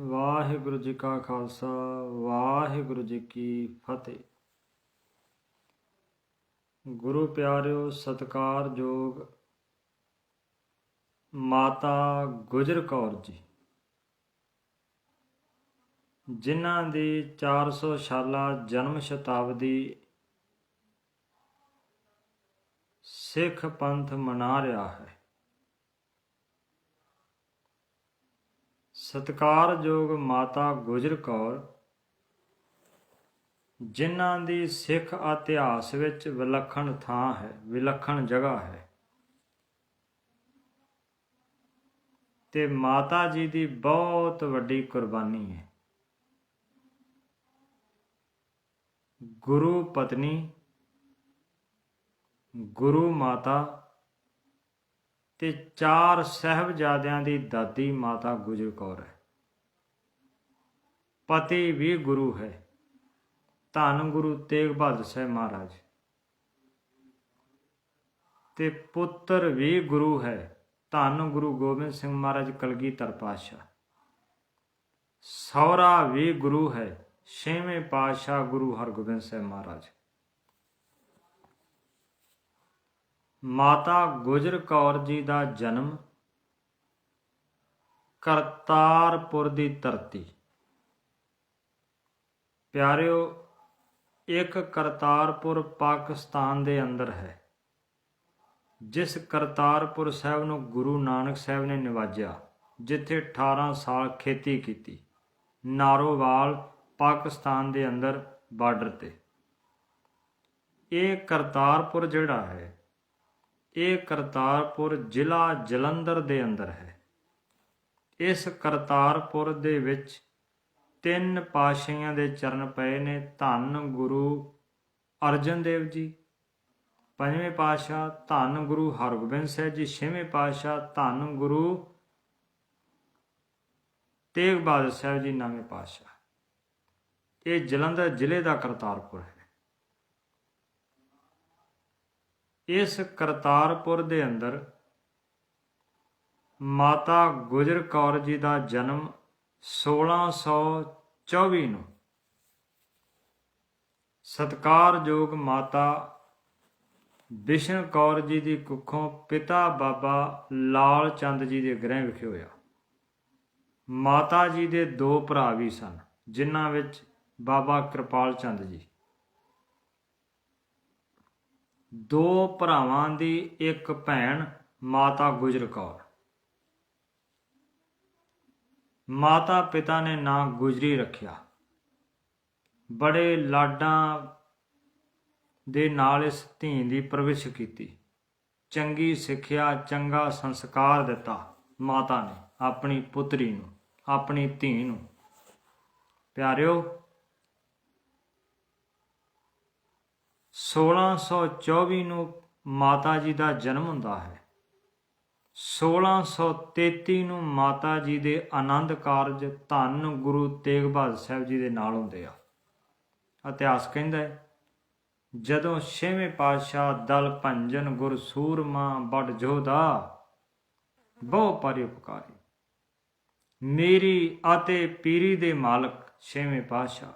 ਵਾਹਿਗੁਰੂ ਜੀ ਕਾ ਖਾਲਸਾ, ਵਾਹਿਗੁਰੂ ਜੀ ਕੀ ਫਤਿਹ। ਗੁਰੂ ਪਿਆਰਿਓ ਸਤਿਕਾਰਯੋਗ ਮਾਤਾ ਗੁਜਰ ਕੌਰ ਜੀ। ਜਿਨ੍ਹਾਂ ਦੀ 400 ਸਾਲਾ ਜਨਮ ਸ਼ਤਾਬਦੀ ਸਿੱਖ ਪੰਥ ਮਨਾ ਰਿਹਾ ਹੈ। ਸਤਿਕਾਰਯੋਗ ਮਾਤਾ ਗੁਜਰ ਕੌਰ, ਜਿਨ੍ਹਾਂ ਦੀ ਸਿੱਖ ਇਤਿਹਾਸ ਵਿੱਚ ਵਿਲੱਖਣ ਥਾਂ ਹੈ, ਵਿਲੱਖਣ ਜਗ੍ਹਾ ਹੈ। ਤੇ ਮਾਤਾ ਜੀ ਦੀ ਬਹੁਤ ਵੱਡੀ ਕੁਰਬਾਨੀ ਹੈ। ਗੁਰੂ ਪਤਨੀ, ਗੁਰੂ ਮਾਤਾ ਤੇ ਚਾਰ ਸਹਿਬਜ਼ਾਦਿਆਂ ਦੀ ਦਾਦੀ ਮਾਤਾ ਗੁਜਰ ਕੌਰ ਹੈ। ਪਤੀ ਵੀ ਗੁਰੂ ਹੈ। ਧੰਨ ਗੁਰੂ ਤੇਗ ਬਹਾਦਰ ਸਾਹਿਬ ਮਹਾਰਾਜ। ਤੇ ਪੁੱਤਰ ਵੀ ਗੁਰੂ ਹੈ। ਧੰਨ ਗੁਰੂ ਗੋਬਿੰਦ ਸਿੰਘ ਮਹਾਰਾਜ ਕਲਗੀਧਰ ਪਾਤਸ਼ਾਹ। ਸਹੁਰਾ ਵੀ ਗੁਰੂ ਹੈ। ਛੇਵੇਂ ਪਾਤਸ਼ਾਹ ਗੁਰੂ ਹਰਗੋਬਿੰਦ ਸਾਹਿਬ ਮਹਾਰਾਜ। ਮਾਤਾ ਗੁਜਰ ਕੌਰ ਜੀ ਦਾ ਜਨਮ ਕਰਤਾਰਪੁਰ ਦੀ ਧਰਤੀ। ਪਿਆਰਿਓ, ਇੱਕ ਕਰਤਾਰਪੁਰ ਪਾਕਿਸਤਾਨ ਦੇ ਅੰਦਰ ਹੈ, ਜਿਸ ਕਰਤਾਰਪੁਰ ਸਾਹਿਬ ਨੂੰ ਗੁਰੂ ਨਾਨਕ ਸਾਹਿਬ ਨੇ ਨਿਵਾਜਿਆ, ਜਿੱਥੇ 18 ਸਾਲ ਖੇਤੀ ਕੀਤੀ, ਨਾਰੋਵਾਲ ਪਾਕਿਸਤਾਨ ਦੇ ਅੰਦਰ ਬਾਰਡਰ ਤੇ। ਇਹ ਕਰਤਾਰਪੁਰ ਜਿਹੜਾ ਹੈ ਇਹ ਕਰਤਾਰਪੁਰ ਜ਼ਿਲ੍ਹਾ ਜਲੰਧਰ ਦੇ ਅੰਦਰ ਹੈ। ਇਸ ਕਰਤਾਰਪੁਰ ਦੇ ਵਿੱਚ ਤਿੰਨ ਪਾਸ਼ੀਆਂ ਦੇ ਚਰਨ ਪਏ ਨੇ, ਧੰਨ ਗੁਰੂ ਅਰਜਨ ਦੇਵ ਜੀ, ਪੰਜਵੇਂ ਪਾਤਸ਼ਾਹ ਧੰਨ ਗੁਰੂ ਹਰਗੋਬਿੰਦ ਸਾਹਿਬ ਜੀ, ਛੇਵੇਂ ਪਾਤਸ਼ਾਹ ਧੰਨ ਗੁਰੂ ਤੇਗ ਬਹਾਦਰ ਸਾਹਿਬ ਜੀ, ਨਵੇਂ ਪਾਤਸ਼ਾਹ। ਇਹ ਜਲੰਧਰ ਜ਼ਿਲ੍ਹੇ ਦਾ ਕਰਤਾਰਪੁਰ ਹੈ। ਇਸ ਕਰਤਾਰਪੁਰ ਦੇ ਅੰਦਰ ਮਾਤਾ ਗੁਜਰ ਕੌਰ ਜੀ ਦਾ ਜਨਮ 1624 ਨੂੰ। ਸਤਕਾਰਯੋਗ ਮਾਤਾ ਬਿਸ਼ਨ ਕੌਰ ਜੀ ਦੀ ਕੁੱਖੋਂ ਪਿਤਾ ਬਾਬਾ ਲਾਲ ਚੰਦ ਜੀ ਦੇ ਗ੍ਰਹਿ ਵਿਖੇ ਹੋਇਆ। ਮਾਤਾ ਜੀ ਦੇ ਦੋ ਭਰਾ ਵੀ ਸਨ, ਜਿਨ੍ਹਾਂ ਵਿੱਚ ਬਾਬਾ ਕਿਰਪਾਲ ਚੰਦ ਜੀ। ਦੋ ਭਰਾਵਾਂ ਦੀ ਇੱਕ ਭੈਣ, ਮਾਤਾ ਗੁਜਰ ਕੌਰ। ਮਾਤਾ ਪਿਤਾ ਨੇ ਨਾਂ ਗੁਜਰੀ ਰੱਖਿਆ। ਬੜੇ ਲਾਡਾਂ ਦੇ ਨਾਲ ਇਸ ਧੀ ਦੀ ਪਰਵਿਸ਼ ਕੀਤੀ। ਚੰਗੀ ਸਿੱਖਿਆ, ਚੰਗਾ ਸੰਸਕਾਰ ਦਿੱਤਾ ਮਾਤਾ ਨੇ ਆਪਣੀ ਪੁੱਤਰੀ ਨੂੰ, ਆਪਣੀ ਧੀ ਨੂੰ। ਪਿਆਰਿਓ 1624 ਨੂੰ ਮਾਤਾ ਜੀ ਦਾ ਜਨਮ ਹੁੰਦਾ ਹੈ। 1633 ਨੂੰ ਮਾਤਾ ਜੀ ਦੇ ਆਨੰਦ ਕਾਰਜ ਧੰਨ ਗੁਰੂ ਤੇਗ ਬਹਾਦਰ ਸਾਹਿਬ ਜੀ ਦੇ ਨਾਲ ਹੁੰਦੇ ਆ। ਇਤਿਹਾਸ ਕਹਿੰਦਾ ਹੈ, ਜਦੋਂ ਛੇਵੇਂ ਪਾਤਸ਼ਾਹ ਦਲ ਭੰਜਨ ਗੁਰ ਸੂਰਮਾ ਬੜ ਜੋਧਾ ਬਹੁ ਪਰਿਉਪਕਾਰੀ ਮੇਰੀ ਅਤੇ ਪੀਰੀ ਦੇ ਮਾਲਕ ਛੇਵੇਂ ਪਾਤਸ਼ਾਹ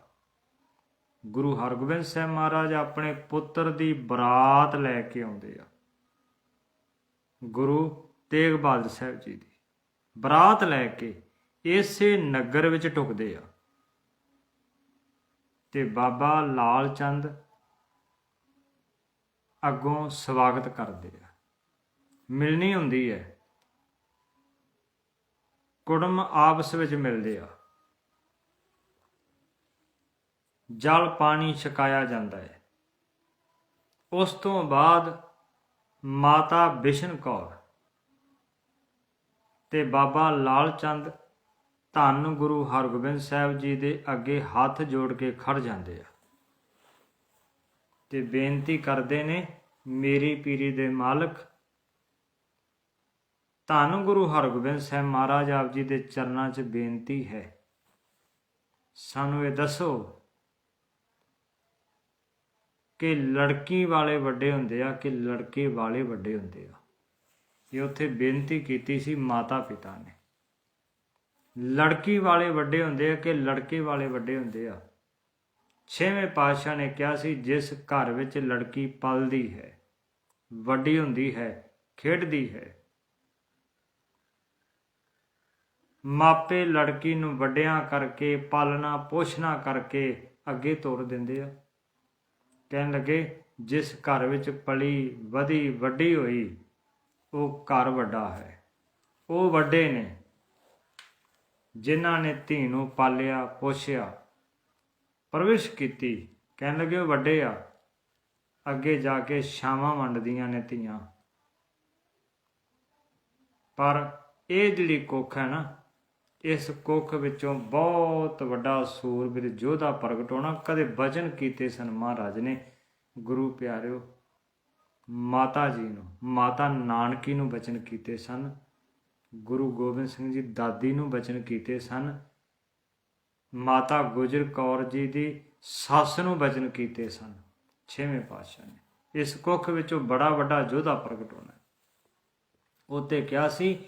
ਗੁਰੂ ਹਰਗੋਬਿੰਦ ਸਾਹਿਬ ਮਹਾਰਾਜ ਆਪਣੇ ਪੁੱਤਰ ਦੀ ਬਰਾਤ ਲੈ ਕੇ ਆਉਂਦੇ ਆ। ਗੁਰੂ ਤੇਗ ਬਹਾਦਰ ਸਾਹਿਬ ਜੀ ਦੀ ਬਰਾਤ ਲੈ ਕੇ ਇਸੇ ਨਗਰ ਵਿੱਚ ਟੁਕਦੇ ਆ। ਤੇ ਬਾਬਾ ਲਾਲ ਚੰਦ ਅੱਗੋਂ ਸਵਾਗਤ ਕਰਦੇ ਆ। ਮਿਲਣੀ ਹੁੰਦੀ ਹੈ। ਕੁੜਮ ਆਪਸ ਵਿੱਚ ਮਿਲਦੇ ਆ। ਜਲ ਪਾਣੀ ਛਕਾਇਆ ਜਾਂਦਾ ਹੈ। ਉਸ ਤੋਂ ਬਾਅਦ ਮਾਤਾ ਬਿਸ਼ਨ ਕੌਰ ਤੇ ਬਾਬਾ ਲਾਲ ਚੰਦ ਧੰਨ ਗੁਰੂ ਹਰਗੋਬਿੰਦ ਸਾਹਿਬ ਜੀ ਦੇ ਅੱਗੇ ਹੱਥ ਜੋੜ ਕੇ ਖੜ ਜਾਂਦੇ ਆ। ਤੇ ਬੇਨਤੀ ਕਰਦੇ ਨੇ, ਮੇਰੀ ਪੀਰੀ ਦੇ ਮਾਲਕ, ਧੰਨ ਗੁਰੂ ਹਰਗੋਬਿੰਦ ਸਾਹਿਬ ਮਹਾਰਾਜ ਆਪ ਜੀ ਦੇ ਚਰਨਾਂ 'ਚ ਬੇਨਤੀ ਹੈ। ਸਾਨੂੰ ਇਹ ਦੱਸੋ ਕਿ ਲੜਕੀ ਵਾਲੇ ਵੱਡੇ ਹੁੰਦੇ ਆ, ਕਿ ਲੜਕੇ ਵਾਲੇ ਵੱਡੇ ਹੁੰਦੇ ਆ। ਇਹ ਉੱਥੇ ਬੇਨਤੀ ਕੀਤੀ ਸੀ ਮਾਤਾ ਪਿਤਾ ਨੇ। ਲੜਕੀ ਵਾਲੇ ਵੱਡੇ ਹੁੰਦੇ ਆ ਕਿ ਲੜਕੇ ਵਾਲੇ ਵੱਡੇ ਹੁੰਦੇ ਆ। ਛੇਵੇਂ ਪਾਤਸ਼ਾਹ ਨੇ ਕਿਹਾ ਸੀ, ਜਿਸ ਘਰ ਵਿੱਚ ਲੜਕੀ ਪਲਦੀ ਹੈ, ਵੱਡੀ ਹੁੰਦੀ ਹੈ, ਖੇਡਦੀ ਹੈ, ਮਾਪੇ ਲੜਕੀ ਨੂੰ ਵੱਡਿਆਂ ਕਰਕੇ, ਪਾਲਣਾ ਪੋਸ਼ਣਾ ਕਰਕੇ ਅੱਗੇ ਤੋਰ ਦਿੰਦੇ ਆ। ਕਹਿਣ ਲੱਗੇ, ਜਿਸ ਘਰ ਵਿੱਚ ਪਲੀ ਵਧੀ ਵੱਡੀ ਹੋਈ, ਉਹ ਘਰ ਵੱਡਾ ਹੈ। ਉਹ ਵੱਡੇ ਨੇ, ਜਿਨ੍ਹਾਂ ਨੇ ਧੀ ਨੂੰ ਪਾਲਿਆ, ਪੋਸ਼ਿਆ ਪਰਵਿਸ਼ ਕੀਤੀ। ਕਹਿਣ ਲੱਗੇ, ਉਹ ਵੱਡੇ ਆ। ਅੱਗੇ ਜਾ ਕੇ ਛਾਵਾਂ ਵੰਡਦੀਆਂ ਨੇ ਧੀਆਂ। ਪਰ ਇਹ ਜਿਹੜੀ ਕੁੱਖ ਹੈ ਨਾ ਇਸ ਕੁੱਖ ਵਿੱਚੋਂ ਬਹੁਤ ਵੱਡਾ ਸੂਰਬੀਰ ਯੋਧਾ ਪ੍ਰਗਟ ਹੋਣਾ। ਕਦੇ ਵਚਨ ਕੀਤੇ ਸਨ ਮਹਾਰਾਜ ਨੇ। ਗੁਰੂ ਪਿਆਰਿਓ, ਮਾਤਾ ਜੀ ਨੂੰ, ਮਾਤਾ ਨਾਨਕੀ ਨੂੰ ਬਚਨ ਕੀਤੇ ਸਨ। ਗੁਰੂ ਗੋਬਿੰਦ ਸਿੰਘ ਜੀ ਦਾਦੀ ਨੂੰ ਬਚਨ ਕੀਤੇ ਸਨ। ਮਾਤਾ ਗੁਜਰ ਕੌਰ ਜੀ ਦੀ ਸੱਸ ਨੂੰ ਬਚਨ ਕੀਤੇ ਸਨ। ਛੇਵੇਂ ਪਾਤਸ਼ਾਹ ਨੇ। ਇਸ ਕੁੱਖ ਵਿੱਚੋਂ ਬੜਾ ਵੱਡਾ ਯੋਧਾ ਪ੍ਰਗਟ ਹੋਣਾ। ਉਤੇ ਕਿਹਾ ਸੀ,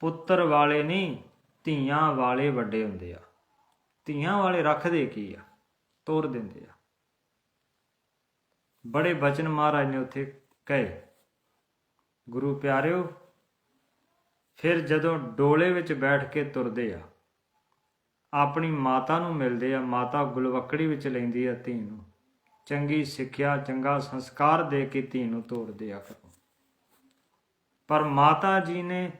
ਪੁੱਤਰ ਵਾਲੇ ਨਹੀਂ ਧੀਆਂ ਵਾਲੇ ਵੱਡੇ ਹੁੰਦੇ ਆ। ਧੀਆਂ ਵਾਲੇ ਰੱਖਦੇ ਕੀ ਆ? ਤੋਰ ਦਿੰਦੇ ਆ। ਬੜੇ ਬਚਨ ਮਹਾਰਾਜ ਨੇ ਉੱਥੇ ਕਹੇ, ਗੁਰੂ ਪਿਆਰਿਓ, ਫਿਰ ਜਦੋਂ ਡੋਲੇ ਵਿੱਚ ਬੈਠ ਕੇ ਤੁਰਦੇ ਆ, ਆਪਣੀ ਮਾਤਾ ਨੂੰ ਮਿਲਦੇ ਆ, ਮਾਤਾ ਗੁਲਵਕੜੀ ਵਿੱਚ ਲੈਂਦੀ ਆ ਧੀ ਨੂੰ। ਚੰਗੀ ਸਿੱਖਿਆ, ਚੰਗਾ ਸੰਸਕਾਰ ਦੇ ਕੇ ਧੀ ਨੂੰ ਤੋਰਦੇ ਆ ਕਰੋ ਪਰ ਮਾਤਾ ਜੀ ਨੇ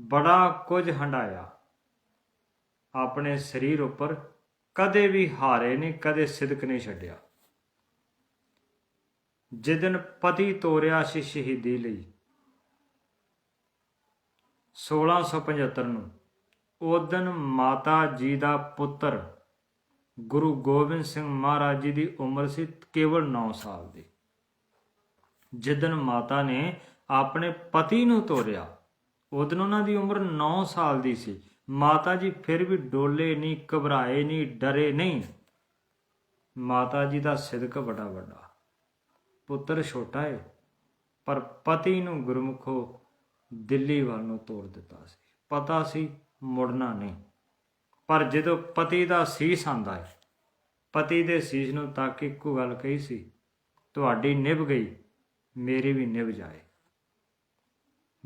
ਬੜਾ ਕੁਝ ਹੰਡਾਇਆ। ਆਪਣੇ ਸਰੀਰ ਉੱਪਰ ਕਦੇ ਵੀ ਹਾਰੇ ਨਹੀਂ, ਕਦੇ ਸਿਦਕ ਨਹੀਂ ਛੱਡਿਆ। ਜਿਦਨ ਪਤੀ ਤੋਰਿਆ ਸੀ ਸ਼ਹੀਦੀ ਲਈ 1675 ਨੂੰ ਉਦਨ ਮਾਤਾ ਜੀ ਦਾ ਪੁੱਤਰ ਗੁਰੂ ਗੋਬਿੰਦ ਸਿੰਘ ਮਹਾਰਾਜ ਜੀ ਦੀ ਉਮਰ ਸੀ ਕੇਵਲ 9 ਸਾਲ ਦੀ। ਜਿਦਨ ਮਾਤਾ ਨੇ ਆਪਣੇ ਪਤੀ ਨੂੰ ਤੋਰਿਆ ਉਦੋਂ ਉਹਨਾਂ ਦੀ ਉਮਰ 9 ਸਾਲ ਦੀ ਸੀ। ਮਾਤਾ ਜੀ ਫਿਰ ਵੀ ਡੋਲੇ ਨਹੀਂ ਘਬਰਾਏ ਨਹੀਂ ਡਰੇ ਨਹੀਂ ਮਾਤਾ ਜੀ ਦਾ ਸਿਦਕ ਬੜਾ ਵੱਡਾ। ਪੁੱਤਰ ਛੋਟਾ ਹੈ ਪਰ ਪਤੀ ਨੂੰ ਗੁਰਮੁਖੋ ਦਿੱਲੀ ਵੱਲ ਨੂੰ ਤੋੜ ਦਿੱਤਾ ਸੀ। ਪਤਾ ਸੀ ਮੁੜਨਾ ਨਹੀਂ। ਪਰ ਜਦੋਂ ਪਤੀ ਦਾ ਸੀਸ ਆਂਦਾ ਹੈ ਪਤੀ ਦੇ ਸੀਸ ਨੂੰ ਤੱਕ ਇੱਕੋ ਗੱਲ ਕਹੀ ਸੀ, ਤੁਹਾਡੀ ਨਿਭ ਗਈ, ਮੇਰੀ ਵੀ ਨਿਭ ਜਾਏ।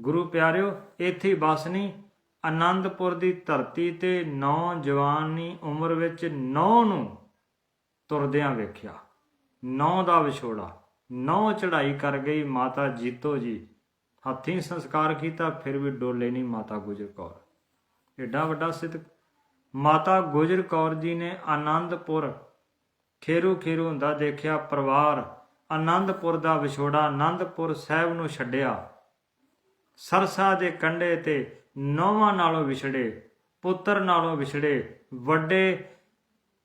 ਗੁਰੂ ਪਿਆਰਿਓ, ਇੱਥੇ ਬਸ ਨਹੀਂ ਆਨੰਦਪੁਰ ਦੀ ਧਰਤੀ ਤੇ ਨੌਜਵਾਨੀ ਉਮਰ ਵਿੱਚ ਨੌ ਨੂੰ ਤੁਰਦਿਆਂ ਵੇਖਿਆ। ਨੌ ਦਾ ਵਿਛੋੜਾ। ਨੌ ਚੜਾਈ ਕਰ ਗਈ ਮਾਤਾ ਜੀਤੋ ਜੀ। ਹੱਥੀਂ ਸੰਸਕਾਰ ਕੀਤਾ, ਫਿਰ ਵੀ ਡੋਲੇ ਨਹੀਂ ਮਾਤਾ ਗੁਜਰ ਕੌਰ। ਏਡਾ ਵੱਡਾ ਸਿੱਧ ਮਾਤਾ ਗੁਜਰ ਕੌਰ ਜੀ ਨੇ ਆਨੰਦਪੁਰ ਖੇਰੂ ਖੇਰੂ ਹੁੰਦਾ ਦੇਖਿਆ, ਪਰਿਵਾਰ ਆਨੰਦਪੁਰ ਦਾ ਵਿਛੋੜਾ ਆਨੰਦਪੁਰ ਸਾਹਿਬ ਨੂੰ ਛੱਡਿਆ। ਸਰਸਾ ਦੇ ਕੰਢੇ ਤੇ ਨੌਵਾਂ ਨਾਲੋਂ ਵਿਛੜੇ, ਪੁੱਤਰ ਨਾਲੋਂ ਵਿਛੜੇ, ਵੱਡੇ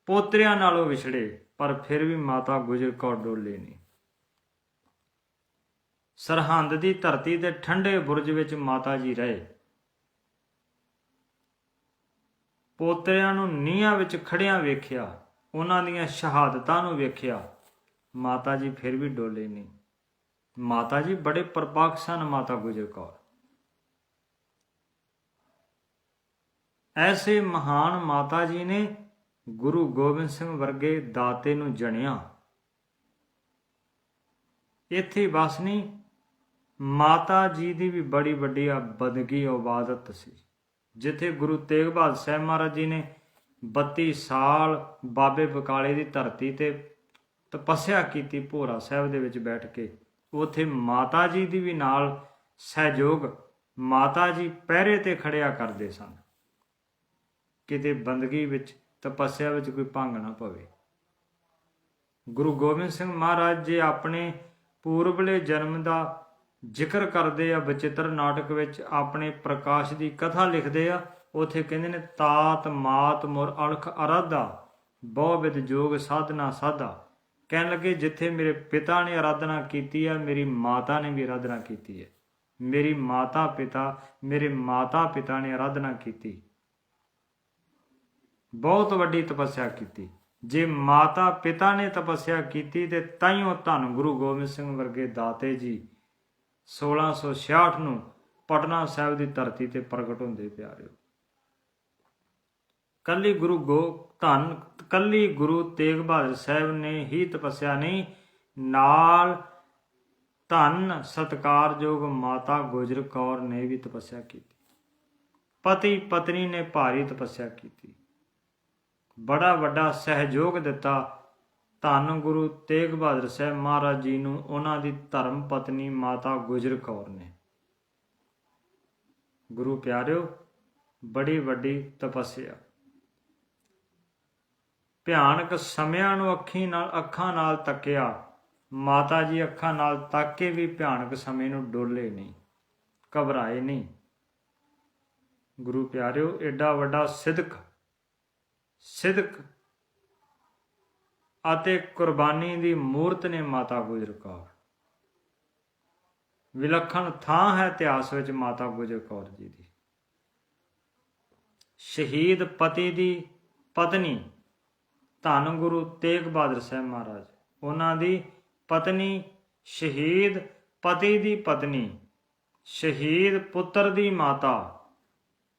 ਪੋਤਰਿਆਂ ਨਾਲੋਂ ਵਿਛੜੇ, ਪਰ ਫਿਰ ਵੀ ਮਾਤਾ ਗੁਜਰ ਕੌਰ ਡੋਲੇ ਨਹੀਂ। ਸਰਹੰਦ ਦੀ ਧਰਤੀ ਤੇ ਠੰਡੇ ਬੁਰਜ ਵਿੱਚ ਮਾਤਾ ਜੀ ਰਹੇ। ਪੋਤਰਿਆਂ ਨੂੰ ਨੀਹਾਂ ਵਿੱਚ ਖੜਿਆਂ ਵੇਖਿਆ, ਉਹਨਾਂ ਦੀਆਂ ਸ਼ਹਾਦਤਾਂ ਨੂੰ ਵੇਖਿਆ, ਮਾਤਾ ਜੀ ਫਿਰ ਵੀ ਡੋਲੇ ਨਹੀਂ। ਮਾਤਾ ਜੀ ਬੜੇ ਪਰਪਾਕ ਸਨ, ਮਾਤਾ ਗੁਜਰ ਕੌਰ। ਐਸੇ ਮਹਾਨ ਮਾਤਾ ਜੀ ਨੇ ਗੁਰੂ ਗੋਬਿੰਦ ਸਿੰਘ ਵਰਗੇ ਦਾਤੇ ਨੂੰ ਜਣਿਆ। ਇੱਥੇ ਬਸ ਨਹੀਂ, ਮਾਤਾ ਜੀ ਦੀ ਵੀ ਬੜੀ ਵੱਡੀ ਬੰਦਗੀ ਇਬਾਦਤ ਸੀ, ਜਿੱਥੇ ਗੁਰੂ ਤੇਗ ਬਹਾਦਰ ਸਾਹਿਬ ਮਹਾਰਾਜ ਜੀ ਨੇ 32 ਸਾਲ ਬਾਬੇ ਬਕਾਲੇ ਦੀ ਧਰਤੀ ਤੇ ਤਪੱਸਿਆ ਕੀਤੀ ਭੋਰਾ ਸਾਹਿਬ ਦੇ ਵਿੱਚ ਬੈਠ ਕੇ। ਉਥੇ ਮਾਤਾ ਜੀ ਦੀ ਵੀ ਨਾਲ ਸਹਿਯੋਗ ਮਾਤਾ ਜੀ ਪਹਿਰੇ ਤੇ ਖੜਿਆ ਕਰਦੇ ਸਨ। ਕਿਤੇ ਬੰਦਗੀ ਵਿੱਚ, ਤਪੱਸਿਆ ਵਿੱਚ ਕੋਈ ਭੰਗ ਨਾ ਪਵੇ। ਗੁਰੂ ਗੋਬਿੰਦ ਸਿੰਘ ਮਹਾਰਾਜ ਜੀ ਆਪਣੇ ਪੂਰਬਲੇ ਜਨਮ ਦਾ ਜ਼ਿਕਰ ਕਰਦੇ ਆ ਬਚਿੱਤਰ ਨਾਟਕ ਵਿੱਚ ਆਪਣੇ ਪ੍ਰਕਾਸ਼ ਦੀ ਕਥਾ ਲਿਖਦੇ ਆ, ਉਥੇ ਕਹਿੰਦੇ ਨੇ, ਤਾਤ ਮਾਤ ਮੁਰ ਅਲਖ ਅਰਾਧਾ ਬਹੁ ਵਿਦ ਜੋਗ ਸਾਧਨਾ ਸਾਧਾ। ਕਹਿਣ ਲੱਗੇ, ਜਿੱਥੇ ਮੇਰੇ ਪਿਤਾ ਨੇ ਆਰਾਧਨਾ ਕੀਤੀ ਆ, ਮੇਰੀ ਮਾਤਾ ਨੇ ਵੀ ਆਰਾਧਨਾ ਕੀਤੀ ਹੈ। ਮੇਰੀ ਮਾਤਾ ਪਿਤਾ, ਮੇਰੇ ਮਾਤਾ ਪਿਤਾ ਨੇ ਆਰਾਧਨਾ ਕੀਤੀ। ਬਹੁਤ ਵੱਡੀ ਤਪੱਸਿਆ ਕੀਤੀ। ਜੇ ਮਾਤਾ ਪਿਤਾ ਨੇ ਤਪੱਸਿਆ ਕੀਤੀ, ਤੇ ਤਾਈਓ ਧੰਨ ਗੁਰੂ ਗੋਬਿੰਦ ਸਿੰਘ ਵਰਗੇ ਦਾਤੇ ਜੀ 1666 ਨੂੰ ਪਟਨਾ ਸਾਹਿਬ ਦੀ ਧਰਤੀ ਤੇ ਪ੍ਰਗਟ ਹੁੰਦੇ ਪਿਆਰਿਓ। ਕੱਲੀ ਗੁਰੂ ਗੋ, ਧੰਨ, ਕੱਲੀ ਗੁਰੂ ਤੇਗ ਬਹਾਦਰ ਸਾਹਿਬ ਨੇ ਹੀ ਤਪੱਸਿਆ ਨਹੀਂ, ਨਾਲ ਧੰਨ ਸਤਕਾਰਯੋਗ ਮਾਤਾ ਗੁਜਰ ਕੌਰ ਨੇ ਵੀ ਤਪੱਸਿਆ ਕੀਤੀ। ਪਤੀ ਪਤਨੀ ਨੇ ਭਾਰੀ ਤਪੱਸਿਆ ਕੀਤੀ। ਬੜਾ ਵੱਡਾ ਸਹਿਯੋਗ ਦਿੱਤਾ। ਧੰਨ ਗੁਰੂ ਤੇਗ ਬਹਾਦਰ ਸਾਹਿਬ ਮਹਾਰਾਜ ਜੀ ਨੂੰ ਉਹਨਾਂ ਦੀ ਧਰਮ ਪਤਨੀ ਮਾਤਾ ਗੁਜਰ ਕੌਰ ਨੇ। ਗੁਰੂ ਪਿਆਰਿਓ, ਬੜੀ ਵੱਡੀ ਤਪੱਸਿਆ। ਭਿਆਨਕ ਸਮਿਆਂ ਨੂੰ ਅੱਖੀ ਨਾਲ, ਅੱਖਾਂ ਨਾਲ ਤੱਕਿਆ। ਮਾਤਾ ਜੀ ਅੱਖਾਂ ਨਾਲ ਤੱਕ ਕੇ ਵੀ ਭਿਆਨਕ ਸਮੇਂ ਨੂੰ ਡੋਲੇ ਨਹੀਂ, ਘਬਰਾਏ ਨਹੀਂ। ਗੁਰੂ ਪਿਆਰਿਓ ਐਡਾ ਵੱਡਾ ਸਿਦਕ ਸਿਦਕ ਅਤੇ ਕੁਰਬਾਨੀ ਦੀ ਮੂਰਤ ਨੇ ਮਾਤਾ ਗੁਜਰ ਕੌਰ। ਵਿਲੱਖਣ ਥਾਂ ਹੈ ਇਤਿਹਾਸ ਵਿੱਚ ਮਾਤਾ ਗੁਜਰ ਕੌਰ ਜੀ ਦੀ। ਸ਼ਹੀਦ ਪਤੀ ਦੀ ਪਤਨੀ ਧੰਨ ਗੁਰੂ ਤੇਗ ਬਹਾਦਰ ਸਾਹਿਬ ਮਹਾਰਾਜ। ਉਹਨਾਂ ਦੀ ਪਤਨੀ ਸ਼ਹੀਦ ਪਤੀ ਦੀ ਪਤਨੀ ਸ਼ਹੀਦ ਪੁੱਤਰ ਦੀ ਮਾਤਾ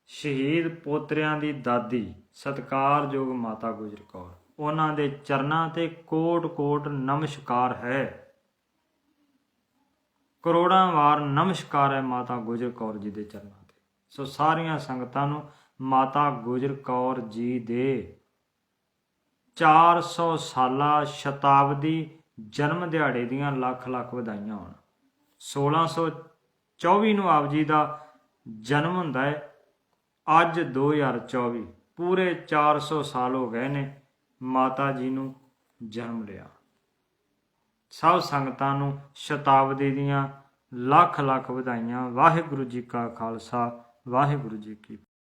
ਸ਼ਹੀਦ ਪੋਤਰਿਆਂ ਦੀ ਦਾਦੀ ਸਤਕਾਰਯੋਗ ਮਾਤਾ ਗੁਜਰ ਕੌਰ। ਉਹਨਾਂ ਦੇ ਚਰਨਾਂ ਤੇ ਕੋਟ-ਕੋਟ ਨਮਸਕਾਰ ਹੈ। ਕਰੋੜਾਂ ਵਾਰ ਨਮਸਕਾਰ ਹੈ ਮਾਤਾ ਗੁਜਰ ਕੌਰ ਜੀ ਦੇ ਚਰਨਾਂ ਤੇ। ਸੋ ਸਾਰੀਆਂ ਸੰਗਤਾਂ ਨੂੰ ਮਾਤਾ ਗੁਜਰ ਕੌਰ ਜੀ ਦੇ 400 ਸਾਲਾ ਸ਼ਤਾਬਦੀ ਜਨਮ ਦਿਹਾੜੇ ਦੀਆਂ ਲੱਖ ਲੱਖ ਵਧਾਈਆਂ ਹੋਣ। 1624 ਨੂੰ ਆਪ ਜੀ ਦਾ ਜਨਮ ਹੁੰਦਾ ਹੈ। ਅੱਜ 2024 ਪੂਰੇ 400 ਸਾਲ ਹੋ ਗਏ ਨੇ ਮਾਤਾ ਜੀ ਨੂੰ ਜਨਮ ਲਿਆ। ਸਭ ਸੰਗਤਾਂ ਨੂੰ ਸ਼ਤਾਬਦੀ ਦੀਆਂ ਲੱਖ ਲੱਖ ਵਧਾਈਆਂ। ਵਾਹਿਗੁਰੂ ਜੀ ਕਾ ਖਾਲਸਾ, ਵਾਹਿਗੁਰੂ ਜੀ ਕੀ